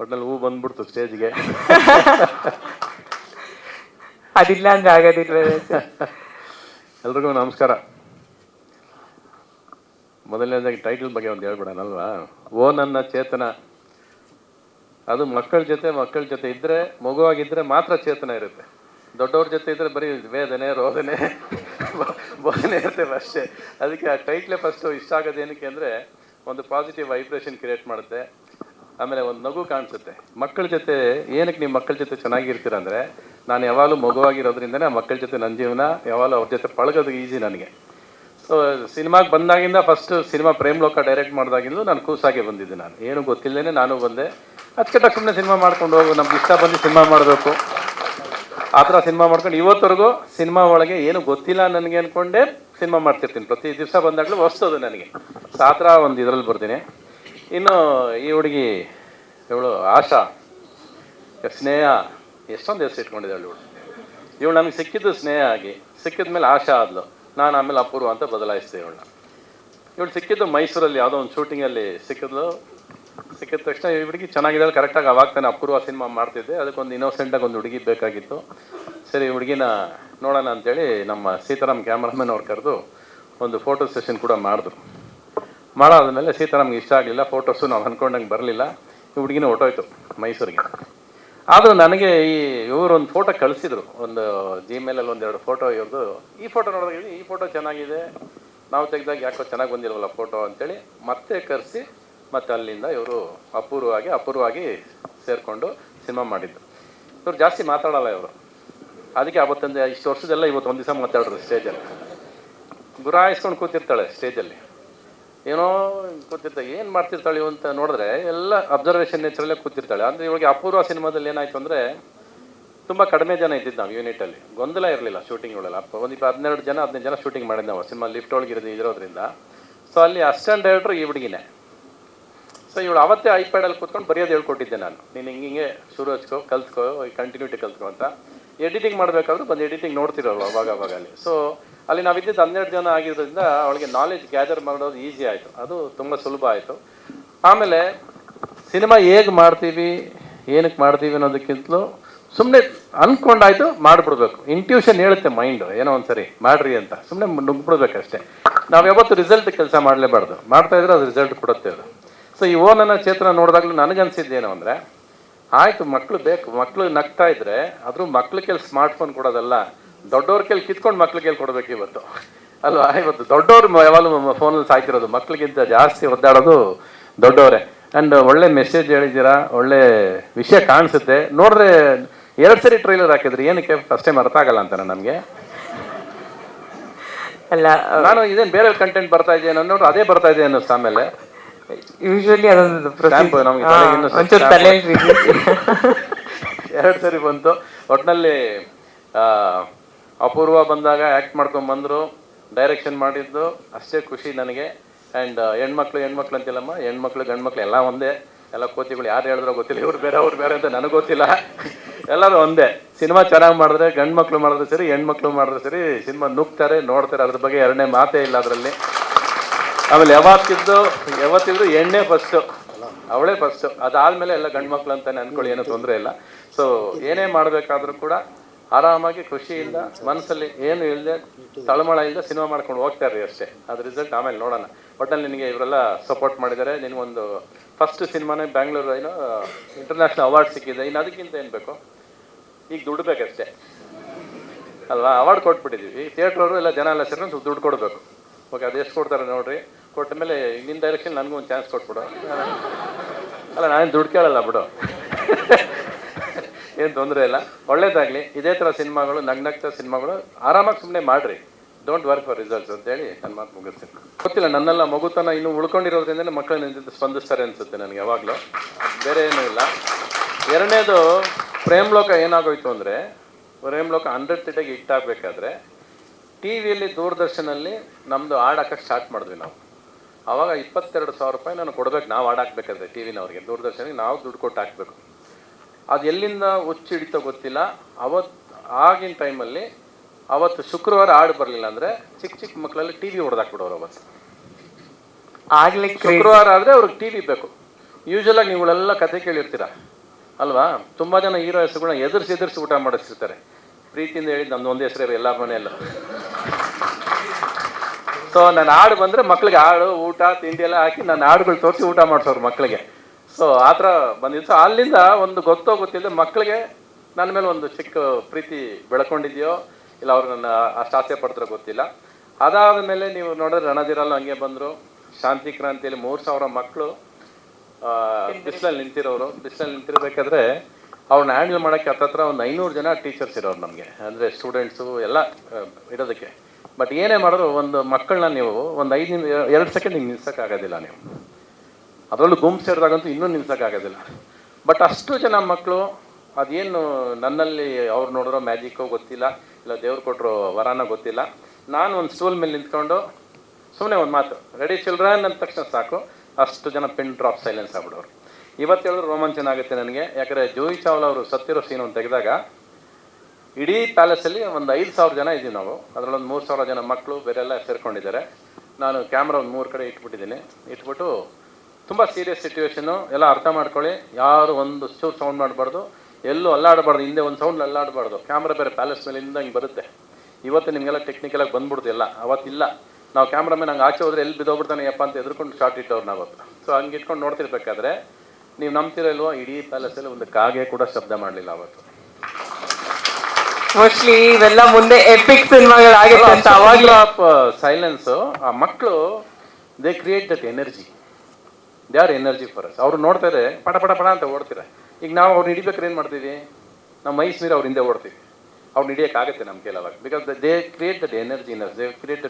ಒಟ್ನಲ್ಲಿ ಹೂ ಬಂದ್ಬಿಡ್ತು ಸ್ಟೇಜ್ಗೆ. ಅದಿಲ್ಲ ಅಂದ್ರೆ ಆಗೋದಿಲ್ವೇ? ಎಲ್ರಿಗೂ ನಮಸ್ಕಾರ. ಮೊದಲನೇದಾಗಿ ಟೈಟಲ್ ಬಗ್ಗೆ ಒಂದು ಹೇಳ್ಬಿಡೋಣಲ್ವಾ? ಓ ನನ್ನ ಚೇತನ. ಅದು ಮಕ್ಕಳ ಜೊತೆ ಮಕ್ಕಳ ಜೊತೆ ಇದ್ದರೆ ಮಗುವಾಗಿದ್ದರೆ ಮಾತ್ರ ಚೇತನ ಇರುತ್ತೆ. ದೊಡ್ಡವ್ರ ಜೊತೆ ಇದ್ದರೆ ಬರೀ ವೇದನೆ ರೋದನೆ ಬೋಧನೆ ಇರುತ್ತೆ ಅಷ್ಟೇ. ಅದಕ್ಕೆ ಆ ಟೈಟ್ಲೇ ಫಸ್ಟು ಇಷ್ಟ ಆಗೋದೇನಕ್ಕೆ ಅಂದರೆ ಒಂದು ಪಾಸಿಟಿವ್ ವೈಬ್ರೇಷನ್ ಕ್ರಿಯೇಟ್ ಮಾಡುತ್ತೆ. ಆಮೇಲೆ ಒಂದು ನಗು ಕಾಣಿಸುತ್ತೆ. ಮಕ್ಕಳ ಜೊತೆ ಏನಕ್ಕೆ ನೀವು ಮಕ್ಕಳ ಜೊತೆ ಚೆನ್ನಾಗಿರ್ತೀರ ಅಂದರೆ, ನಾನು ಯಾವಾಗಲೂ ಮಗುವಾಗಿರೋದ್ರಿಂದನೇ ಮಕ್ಕಳ ಜೊತೆ ನನ್ನ ಜೀವನ ಯಾವಾಗಲೂ ಅವ್ರ ಜೊತೆ ಪಳಗೋದು ಈಸಿ ನನಗೆ. ಸೊ ಸಿನಿಮಾಗೆ ಬಂದಾಗಿಂದ ಫಸ್ಟ್ ಸಿನಿಮಾ ಪ್ರೇಮ್ ಲೋಕ ಡೈರೆಕ್ಟ್ ಮಾಡಿದಾಗಿಂದಲೂ ನಾನು ಕೂಸಾಗೆ ಬಂದಿದ್ದೆ ನಾನು. ಏನು ಗೊತ್ತಿಲ್ಲದೇ ನಾನು ಬಂದೆ. ಅದಕ್ಕೆ ಸುಮ್ಮನೆ ಸಿನಿಮಾ ಮಾಡ್ಕೊಂಡು ಹೋಗು, ನಮ್ಗೆ ಇಷ್ಟ ಬಂದು ಸಿನಿಮಾ ಮಾಡಬೇಕು. ಆ ಥರ ಸಿನಿಮಾ ಮಾಡ್ಕೊಂಡು ಇವತ್ತವರೆಗೂ ಸಿನಿಮಾ ಒಳಗೆ ಏನು ಗೊತ್ತಿಲ್ಲ ನನಗೆ ಅಂದ್ಕೊಂಡೆ ಸಿನಿಮಾ ಮಾಡ್ತಿರ್ತೀನಿ. ಪ್ರತಿ ದಿವಸ ಬಂದಾಗಲೂ ಹೊಸ್ತದು ನನಗೆ. ಸೊ ಥರ ಒಂದು ಇದರಲ್ಲಿ ಬರ್ತೀನಿ ಇನ್ನು ಈ ಹುಡುಗಿ ಇವಳು ಆಶಾ, ಸ್ನೇಹ, ಎಷ್ಟೊಂದು ಹೆಸರು ಇಟ್ಕೊಂಡಿದ್ದಾಳೆ ಇವಳು. ಇವಳು ನನಗೆ ಸಿಕ್ಕಿದ್ದು ಸ್ನೇಹ ಆಗಿ, ಸಿಕ್ಕಿದ ಮೇಲೆ ಆಶಾ ಆದ್ಲು. ನಾನು ಆಮೇಲೆ ಅಪೂರ್ವ ಅಂತ ಬದಲಾಯಿಸಿದೆ ಇವಳನ್ನ. ಇವಳು ಸಿಕ್ಕಿದ್ದು ಮೈಸೂರಲ್ಲಿ ಯಾವುದೋ ಒಂದು ಶೂಟಿಂಗಲ್ಲಿ ಸಿಕ್ಕಿದ್ಲು. ಸಿಕ್ಕಿದ ತಕ್ಷಣ ಈ ಹುಡುಗಿ ಚೆನ್ನಾಗಿದ್ದಾಳೆ ಕರೆಕ್ಟಾಗಿ ಅವಾಗ ತಾನೆ ಅಪೂರ್ವ ಸಿನಿಮಾ ಮಾಡ್ತಿದ್ದೆ. ಅದಕ್ಕೊಂದು ಇನ್ನೋಸೆಂಟಾಗಿ ಒಂದು ಹುಡುಗಿ ಬೇಕಾಗಿತ್ತು. ಸರಿ ಹುಡುಗಿನ ನೋಡೋಣ ಅಂತೇಳಿ ನಮ್ಮ ಸೀತಾರಾಮ್ ಕ್ಯಾಮ್ರಾಮನ್ ಅವ್ರು ಕರೆದು ಒಂದು ಫೋಟೋ ಸೆಷನ್ ಕೂಡ ಮಾಡಿದ್ರು. ಮಾಡಾದ್ಮೇಲೆ ನಮ್ಗೆ ಇಷ್ಟ ಆಗಲಿಲ್ಲ ಫೋಟೋಸು ನಾವು ಅಂದ್ಕೊಂಡಂಗೆ ಬರಲಿಲ್ಲ. ಈ ಹುಡುಗಿನ ಹೊಟ್ಟೋಯ್ತು ಮೈಸೂರಿಗೆ. ಆದರೂ ನನಗೆ ಈ ಇವರು ಒಂದು ಫೋಟೋ ಕಳಿಸಿದ್ರು. ಒಂದು ಜಿಮೇಲಲ್ಲಿ ಒಂದೆರಡು ಫೋಟೋ ಇವ್ರದ್ದು ಈ ಫೋಟೋ ನೋಡಿದಾಗ ಈ ಫೋಟೋ ಚೆನ್ನಾಗಿದೆ, ನಾವು ತೆಗೆದಾಗ ಯಾಕೋ ಚೆನ್ನಾಗಿ ಬಂದಿಲ್ವಲ್ಲ ಫೋಟೋ ಅಂತೇಳಿ ಮತ್ತೆ ಕರೆಸಿ ಮತ್ತೆ ಅಲ್ಲಿಂದ ಇವರು ಅಪೂರ್ವವಾಗಿ ಅಪೂರ್ವವಾಗಿ ಸೇರಿಕೊಂಡು ಸಿನಿಮಾ ಮಾಡಿದ್ದು ಇವ್ರು ಜಾಸ್ತಿ ಮಾತಾಡಲ್ಲ ಇವರು. ಅದಕ್ಕೆ ಅವತ್ತೊಂದು ಇಷ್ಟು ವರ್ಷದೆಲ್ಲ ಇವತ್ತು ಒಂದು ದಿವಸ ಮಾತಾಡಿದ್ರು ಸ್ಟೇಜಲ್ಲಿ ಗುರಾಯಿಸ್ಕೊಂಡು ಕೂತಿರ್ತಾಳೆ ಸ್ಟೇಜಲ್ಲಿ ಏನೋ ಕೂತಿರ್ತಾಳೆ, ಏನು ಮಾಡ್ತಿರ್ತಾಳೆ ಅಂತ ನೋಡಿದ್ರೆ ಎಲ್ಲ ಅಬ್ಸರ್ವೇಷನ್ ನೇಚರಲ್ಲೇ ಕೂತಿರ್ತಾಳೆ. ಅಂದರೆ ಇವಾಗ ಅಪೂರ್ವ ಸಿನಿಮಾದಲ್ಲಿ ಏನಾಯ್ತು ಅಂದರೆ ತುಂಬ ಕಡಿಮೆ ಜನ ಇದ್ದಿದ್ದು ನಾವು ಯೂನಿಟಲ್ಲಿ ಗೊಂದಲ ಇರಲಿಲ್ಲ ಶೂಟಿಂಗ್ಗಳೆಲ್ಲ ಒಂದು ಇಪ್ಪ ಹನ್ನೆರಡು ಜನ, ಹದಿನೈದು ಜನ ಶೂಟಿಂಗ್ ಮಾಡಿದ್ದು ನಾವು. ಸಿನಿಮಾ ಲಿಫ್ಟ್ ಒಳಗೆ ಇರೋದು ಇರೋದ್ರಿಂದ. ಸೊ ಅಲ್ಲಿ ಅಸ್ಟೆಂಟ್ ಡೈರೆಕ್ಟ್ರು ಈ ಹುಡುಗಿನೇ. ಸೊ ಇವಳು ಅವತ್ತೇ ಐಪ್ಯಾಡಲ್ಲಿ ಕೂತ್ಕೊಂಡು ಬರೆಯೋದು ಹೇಳ್ಕೊಟ್ಟಿದ್ದೆ ನಾನು. ನೀನು ಹಿಂಗೆ ಶುರು ಹಚ್ಕೋ, ಕಲ್ತ್ಕೋ ಕಂಟಿನ್ಯೂಟಿ ಕಲ್ತ್ಕೋ ಅಂತ. ಎಡಿಟಿಂಗ್ ಮಾಡಬೇಕಾದ್ರೂ ಬಂದು ಎಡಿಟಿಂಗ್ ನೋಡ್ತಿರೋಲ್ಲ ಅವಾಗ ಅವಾಗ ಅಲ್ಲಿ ಸೊ ಅಲ್ಲಿ ನಾವಿದ್ದಿದ್ದು ಹನ್ನೆರಡು ಜನ ಆಗಿರೋದ್ರಿಂದ ಅವಳಿಗೆ ನಾಲೆಜ್ ಗ್ಯಾದರ್ ಮಾಡೋದು ಈಸಿ ಆಯಿತು. ಅದು ತುಂಬ ಸುಲಭ ಆಯಿತು. ಆಮೇಲೆ ಸಿನಿಮಾ ಹೇಗೆ ಮಾಡ್ತೀವಿ ಏನಕ್ಕೆ ಮಾಡ್ತೀವಿ ಅನ್ನೋದಕ್ಕಿಂತಲೂ ಸುಮ್ಮನೆ ಅಂದ್ಕೊಂಡಾಯ್ತು ಮಾಡಿಬಿಡ್ಬೇಕು. ಇಂಟ್ಯೂಷನ್ ಹೇಳುತ್ತೆ ಮೈಂಡು ಏನೋ ಒಂದು ಸರಿ ಮಾಡ್ರಿ ಅಂತ. ಸುಮ್ಮನೆ ನುಗ್ಬಿಡ್ಬೇಕಷ್ಟೇ. ನಾವು ಯಾವತ್ತು ರಿಸಲ್ಟ್ ಕೆಲಸ ಮಾಡಲೇಬಾರ್ದು. ಮಾಡ್ತಾ ಇದ್ರೆ ಅದು ರಿಸಲ್ಟ್ ಕೊಡುತ್ತೆ ಅದು. ಸೊ ಈ ಓನನ್ನ ಚೇತನ ನೋಡಿದಾಗಲೂ ನನಗನ್ಸಿದ್ದೇನು ಅಂದರೆ ಆಯಿತು ಮಕ್ಕಳು ಬೇಕು. ಮಕ್ಕಳು ನಗ್ತಾ ಇದ್ರೆ ಆದರೂ ಮಕ್ಳ ಸ್ಮಾರ್ಟ್ ಫೋನ್ ಕೊಡೋದಲ್ಲ. ದೊಡ್ಡವ್ರ ಕೇಳಿ ಕಿತ್ಕೊಂಡು ಮಕ್ಳ ಕೇಳಿ ಕೊಡಬೇಕು ಇವತ್ತು. ಅಲ್ವಾ? ಇವತ್ತು ದೊಡ್ಡವ್ರು ಯಾವಾಗಲೂ ಫೋನಲ್ಲಿ ಸಾಯ್ತಿರೋದು. ಮಕ್ಳಿಗಿಂತ ಜಾಸ್ತಿ ಒದ್ದಾಡೋದು ದೊಡ್ಡವರೇ. ಆ್ಯಂಡ್ ಒಳ್ಳೆ ಮೆಸೇಜ್ ಹೇಳಿದ್ದೀರಾ? ಒಳ್ಳೆ ವಿಷಯ ಕಾಣಿಸುತ್ತೆ. ನೋಡಿದ್ರೆ ಎರಡು ಸರಿ ಟ್ರೈಲರ್ ಹಾಕಿದ್ರಿ. ಏನಕ್ಕೆ? ಫಸ್ಟ್ ಟೈಮ್ ಅರ್ಥ ಆಗಲ್ಲ ಅಂತಾನೆ ನಮಗೆ. ಅಲ್ಲ ನಾನು ಇದೇನು ಬೇರೆ ಕಂಟೆಂಟ್ ಬರ್ತಾ ಇದೆಯೇನೋ ನೋಡ್ರಿ. ಅದೇ ಬರ್ತಾ ಇದೆ ಅನ್ನಿಸ್ತು ಆಮೇಲೆ. ಯೂಶಲಿ ಅದೊಂದು Stamp ನಮ್ಗೆ ತಲೆಗೆ ಇನ್ನೂ ಸ್ವಲ್ಪ ಒಂಚೂರು stamp. ಎರಡು ಸರಿ ಬಂತು. ಒಟ್ಟಿನಲ್ಲಿ ಅಪೂರ್ವ ಬಂದಾಗ ಆ್ಯಕ್ಟ್ ಮಾಡ್ಕೊಂಡು ಬಂದರು ಡೈರೆಕ್ಷನ್ ಮಾಡಿದ್ದು ಅಷ್ಟೇ ಖುಷಿ ನನಗೆ. ಆ್ಯಂಡ್ ಹೆಣ್ಮಕ್ಳು ಹೆಣ್ಮಕ್ಳು ಅಂತಿಲ್ಲಮ್ಮ ಹೆಣ್ಮಕ್ಳು ಗಂಡ್ಮಕ್ಳು ಎಲ್ಲ ಒಂದೇ. ಎಲ್ಲ ಕೋತಿಗಳು ಯಾರು ಹೇಳಿದ್ರು ಗೊತ್ತಿಲ್ಲ ಇವ್ರು ಬೇರೆ ಅವ್ರು ಬೇರೆ ಅಂತ ನನಗೆ ಗೊತ್ತಿಲ್ಲ. ಎಲ್ಲರೂ ಒಂದೇ. ಸಿನಿಮಾ ಚೆನ್ನಾಗಿ ಮಾಡಿದ್ರೆ ಗಂಡು ಮಕ್ಳು ಮಾಡಿದ್ರೆ ಸರಿ ಹೆಣ್ಮಕ್ಳು ಮಾಡಿದ್ರೆ ಸರಿ ಸಿನಿಮಾ ನುಗ್ತಾರೆ ನೋಡ್ತಾರೆ ಅದ್ರ ಬಗ್ಗೆ ಎರಡನೇ ಮಾತೇ ಇಲ್ಲ ಅದರಲ್ಲಿ. ಆಮೇಲೆ ಯಾವತ್ತಿದ್ದು ಯಾವತ್ತಿದ್ರು ಎಣ್ಣೆ ಫಸ್ಟು ಅವಳೇ ಫಸ್ಟು ಅದಾದ್ಮೇಲೆ ಎಲ್ಲ ಗಂಡು ಮಕ್ಳು ಅಂತಾನೆ ಅನ್ಕೊಳ್ಳಿ, ಏನೂ ತೊಂದರೆ ಇಲ್ಲ. ಸೊ ಏನೇ ಮಾಡಬೇಕಾದ್ರೂ ಕೂಡ ಆರಾಮಾಗಿ ಖುಷಿಯಿಂದ, ಮನಸ್ಸಲ್ಲಿ ಏನು ಇಲ್ಲದೆ ತಳಮಳ ಇಲ್ಲದೆ ಸಿನಿಮಾ ಮಾಡ್ಕೊಂಡು ಹೋಗ್ತಾ ಇರ್ರಿ ಅಷ್ಟೇ. ಅದ್ರ ರಿಸಲ್ಟ್ ಆಮೇಲೆ ನೋಡೋಣ. ಒಟ್ಟಲ್ಲಿ ನಿನಗೆ ಇವರೆಲ್ಲ ಸಪೋರ್ಟ್ ಮಾಡಿದ್ದಾರೆ. ನಿನಗೊಂದು ಫಸ್ಟ್ ಸಿನಿಮಾನೇ ಬ್ಯಾಂಗ್ಳೂರು ಏನೋ ಇಂಟರ್ನ್ಯಾಷನಲ್ ಅವಾರ್ಡ್ ಸಿಕ್ಕಿದೆ. ಇನ್ನು ಅದಕ್ಕಿಂತ ಏನು ಬೇಕು? ಈಗ ದುಡ್ಬೇಕಷ್ಟೇ ಅಲ್ವಾ? ಅವಾರ್ಡ್ ಕೊಟ್ಬಿಟ್ಟಿದ್ದೀವಿ ಥಿಯೇಟ್ರವರು ಎಲ್ಲ ಜನ ಎಲ್ಲ ಸೇರಿ ಸ್ವಲ್ಪ ದುಡ್ಡು ಕೊಡಬೇಕು. ಓಕೆ, ಅದು ಎಷ್ಟು ಕೊಡ್ತಾರೆ ನೋಡ್ರಿ? ಕೊಟ್ಟ ಮೇಲೆ ನಿನ್ನ ಡೈರೆಕ್ಷನ್ ನನಗೂ ಒಂದು ಚಾನ್ಸ್ ಕೊಟ್ಬಿಡು. ಅಲ್ಲ ನಾನು ದುಡ್ಡು ಕೇಳಲ್ಲ ಬಿಡು. ಏನು ತೊಂದರೆ ಇಲ್ಲ. ಒಳ್ಳೇದಾಗಲಿ. ಇದೇ ಥರ ಸಿನಿಮಾಗಳು, ನಗ್ನಗ್ತ ಸಿನಿಮಾಗಳು ಆರಾಮಾಗಿ ಸುಮ್ಮನೆ ಮಾಡಿರಿ. ಡೋಂಟ್ ವರ್ಕ್ ಫಾರ್ ರಿಸಲ್ಟ್ಸ್ ಅಂತೇಳಿ ನನ್ನ ಮಾತು ಮುಗಿಸ್ತೀನಿ. ಗೊತ್ತಿಲ್ಲ, ನನ್ನೆಲ್ಲ ಮಗುತನ ಇನ್ನೂ ಉಳ್ಕೊಂಡಿರೋದ್ರಿಂದ ಮಕ್ಕಳು ಜೊತೆ ಸ್ಪಂದಿಸ್ತಾರೆ ಅನಿಸುತ್ತೆ ನನಗೆ ಯಾವಾಗಲೂ. ಬೇರೆ ಏನೂ ಇಲ್ಲ. ಎರಡನೇದು ಪ್ರೇಮ್ ಲೋಕ ಏನಾಗೋಯ್ತು ಅಂದರೆ ಪ್ರೇಮ್ ಲೋಕ ಹಂಡ್ರೆಡ್ ಹಿಟ್ ಇಟ್ಟಾಗಬೇಕಾದ್ರೆ ಟಿ ವಿಯಲ್ಲಿ ದೂರದರ್ಶನಲ್ಲಿ ನಮ್ಮದು ಆಡಕ್ಕೆ ಸ್ಟಾರ್ಟ್ ಮಾಡಿದ್ವಿ ನಾವು. ಆವಾಗ ಇಪ್ಪತ್ತೆರಡು ಸಾವಿರ ರೂಪಾಯಿ ನಾನು ಕೊಡಬೇಕು ನಾವು ಹಾಡು ಹಾಕ್ಬೇಕಾದ್ರೆ ಟಿ ವಿನವ್ರಿಗೆ ದೂರದರ್ಶನಿಗೆ ನಾವು ದುಡ್ಡು ಕೊಟ್ಟು ಹಾಕ್ಬೇಕು. ಅದು ಎಲ್ಲಿಂದ ಹುಚ್ಚು ಹಿಡಿತೋ ಗೊತ್ತಿಲ್ಲ. ಅವತ್ತು ಆಗಿನ ಟೈಮಲ್ಲಿ ಅವತ್ತು ಶುಕ್ರವಾರ ಹಾಡು ಬರಲಿಲ್ಲ ಅಂದರೆ ಚಿಕ್ಕ ಚಿಕ್ಕ ಮಕ್ಕಳಲ್ಲಿ ಟಿ ವಿ ಹೊಡೆದಾಕ್ಬಿಡೋರು ಅವತ್ತು ಆಗಲಿ ಶುಕ್ರವಾರ ಆದರೆ ಅವ್ರಿಗೆ ಟಿ ವಿ ಬೇಕು. ಯೂಶಲ್ ಆಗಿ ನೀವುಗಳೆಲ್ಲ ಕತೆ ಕೇಳಿರ್ತೀರ? ಅಲ್ವಾ? ತುಂಬ ಜನ ಹೀರೋ ಹೆಸರುಗಳನ್ನ ಎದುರಿಸಿ ಎದುರಿಸಿ ಊಟ ಮಾಡಿಸ್ತಿರ್ತಾರೆ. ಪ್ರೀತಿಯಿಂದ ಹೇಳಿದ್ದು ನಮ್ದು ಒಂದೇ ಹೆಸರೇ ಎಲ್ಲ ಮನೆಯಲ್ಲ. ಸೊ ನಾನು ಹಾಡು ಬಂದರೆ ಮಕ್ಳಿಗೆ ಹಾಡು, ಊಟ, ತಿಂಡಿ ಎಲ್ಲ ಹಾಕಿ ನಾನು ಹಾಡುಗಳು ತೋರಿಸಿ ಊಟ ಮಾಡಿಸೋರು ಮಕ್ಕಳಿಗೆ ಸೊ ಆ ಥರ ಬಂದಿದ್ದು. ಅಲ್ಲಿಂದ ಒಂದು ಗೊತ್ತೋ ಗೊತ್ತಿಲ್ಲದೆ ಮಕ್ಕಳಿಗೆ ನನ್ನ ಮೇಲೆ ಒಂದು ಚಿಕ್ಕ ಪ್ರೀತಿ ಬೆಳ್ಕೊಂಡಿದೆಯೋ, ಇಲ್ಲ ಅವ್ರು ನನ್ನ ಅಷ್ಟು ಆಸೆ ಪಡ್ತಾರೋ ಗೊತ್ತಿಲ್ಲ. ಅದಾದ ಮೇಲೆ ನೀವು ನೋಡಿದ್ರೆ ರಣದಿರಲ್ಲ ಹಂಗೆ ಬಂದರು. ಶಾಂತಿ ಕ್ರಾಂತಿಯಲ್ಲಿ ಮೂರು ಸಾವಿರ ಮಕ್ಕಳು ಬಿಸಿಲಲ್ಲಿ ನಿಂತಿರೋರು. ಬಿಸಿಲಲ್ಲಿ ನಿಂತಿರ್ಬೇಕಾದ್ರೆ ಅವ್ರನ್ನ ಹ್ಯಾಂಡಲ್ ಮಾಡೋಕ್ಕೆ ಹತ್ತತ್ರ ಒಂದು ಐನೂರು ಜನ ಟೀಚರ್ಸ್ ಇರೋರು ನಮಗೆ. ಅಂದರೆ ಸ್ಟೂಡೆಂಟ್ಸು ಎಲ್ಲ ಇಡೋದಕ್ಕೆ ಬಟ್ ಏನೇ ಮಾಡಿದ್ರು ಒಂದು ಮಕ್ಕಳನ್ನ ನೀವು ಒಂದು ಐದು ನಿಮಿಷ ಎರಡು ಸೆಕೆಂಡ್ ಹಿಂಗೆ ನಿಲ್ಸೋಕ್ಕಾಗೋದಿಲ್ಲ ನೀವು. ಅದರಲ್ಲೂ ಗುಂಪು ಸೇರಿದಾಗಂತೂ ಇನ್ನೂ ನಿಲ್ಸೋಕ್ಕಾಗೋದಿಲ್ಲ ಬಟ್ ಅಷ್ಟು ಜನ ಮಕ್ಕಳು ಅದೇನು ನನ್ನಲ್ಲಿ ಅವ್ರು ನೋಡಿರೋ ಮ್ಯಾಜಿಕ್ಕೋ ಗೊತ್ತಿಲ್ಲ, ಇಲ್ಲ ದೇವ್ರು ಕೊಟ್ಟರು ವರಾನ ಗೊತ್ತಿಲ್ಲ. ನಾನು ಒಂದು ಸ್ಟೂಲ್ ಮೇಲೆ ನಿಂತ್ಕೊಂಡು ಸುಮ್ಮನೆ ಒಂದು ಮಾತು ರೆಡಿ ಚಿಲ್ಡ್ರನ್ ಅಂದ ತಕ್ಷಣ ಸಾಕು. ಅಷ್ಟು ಜನ ಪಿನ್ ಡ್ರಾಪ್ ಸೈಲೆನ್ಸ್ ಆಗ್ಬಿಡೋರು. ಇವತ್ತು ಹೇಳಿದ್ರು ರೋಮಾಂಚನ ಆಗುತ್ತೆ ನನಗೆ. ಯಾಕಂದರೆ ಜೂಹಿ ಚಾವ್ಲಾ ಅವರು ಸತ್ತಿರೋ ಸೀನ್ ಒಂದು ತೆಗೆದಾಗ ಇಡೀ ಪ್ಯಾಲೇಸಲ್ಲಿ ಒಂದು ಐದು ಸಾವಿರ ಜನ ಇದ್ದೀವಿ ನಾವು. ಅದರಲ್ಲೊಂದು ಮೂರು ಸಾವಿರ ಜನ ಮಕ್ಕಳು ಬೇರೆಲ್ಲ ಸೇರ್ಕೊಂಡಿದ್ದಾರೆ. ನಾನು ಕ್ಯಾಮ್ರಾ ಒಂದು ಮೂರು ಕಡೆ ಇಟ್ಬಿಟ್ಟಿದ್ದೀನಿ. ಇಟ್ಬಿಟ್ಟು ತುಂಬ ಸೀರಿಯಸ್ ಸಿಚುವೇಶನ್ನು ಎಲ್ಲ ಅರ್ಥ ಮಾಡ್ಕೊಳ್ಳಿ. ಯಾರು ಒಂದು ಚೂರು ಸೌಂಡ್ ಮಾಡಬಾರ್ದು. ಎಲ್ಲೂ ಅಲ್ಲಾಡಬಾರ್ದು. ಹಿಂದೆ ಒಂದು ಸೌಂಡ್ ಅಲ್ಲಾಡಬಾರ್ದು. ಕ್ಯಾಮ್ರಾ ಬೇರೆ ಪ್ಯಾಲೇಸ್ ಮೇಲಿಂದ ಹಿಂಗೆ ಬರುತ್ತೆ. ಇವತ್ತು ನಿಮಗೆಲ್ಲ ಟೆಕ್ನಿಕಲಾಗಿ ಬಂದ್ಬಿಡ್ತು ಎಲ್ಲ. ಅವತ್ತಿಲ್ಲ. ನಾವು ಕ್ಯಾಮ್ರಾಮನ್ ಹಂಗೆ ಆಚೆ ಹೋದ್ರೆ ಎಲ್ಲಿ ಬಿದ್ದೋಗ್ಬಿಡ್ತಾನೆ ಅಂತ ಎದ್ರುಕೊಂಡು ಶಾರ್ಟ್ ಇಟ್ಟವ್ರು ನಾವು ಸೊ ಹಂಗೆ ಇಟ್ಕೊಂಡು ನೋಡ್ತಿರ್ಬೇಕಾದ್ರೆ ನೀವು ನಂಬ್ತಿರಲ್ವಾ ಇಲ್ವೋ ಇಡೀ ಪ್ಯಾಲೇಸಲ್ಲಿ ಒಂದು ಕಾಗೆ ಕೂಡ ಶಬ್ದ ಮಾಡಲಿಲ್ಲ ಅವತ್ತು. ಮೋಸ್ಟ್ಲಿ ಇವೆಲ್ಲ ಮುಂದೆ ಎಪಿಕ್ ಸಿನಿಮಾಗಳಾಗುತ್ತೆ ಅಂತ ಅವಾಗ್ಲೂ. ಆಫ್ ಸೈಲೆನ್ಸ್ ಆ ಮಕ್ಕಳು they create that energy they are energy for us ಅವ್ರು ನೋಡ್ತಾರೆ ಪಟ ಪಟ ಪಟ ಅಂತ ಓಡ್ತಾರೆ. ಈಗ ನಾವು ಅವ್ರು ಹಿಡಿಬೇಕಾದ್ರೆ ಏನು ಮಾಡ್ತೀವಿ ನಮ್ಮ ಮೈಸ್ ಮೀರಿ ಅವ್ರ ಹಿಂದೆ ಓಡ್ತೀವಿ. ಅವ್ರು ಹಿಡಿಯೋಕ್ಕಾಗುತ್ತೆ ನಮ್ಮ ಕೈಲಿ ಅವಾಗ because they create that energy in they create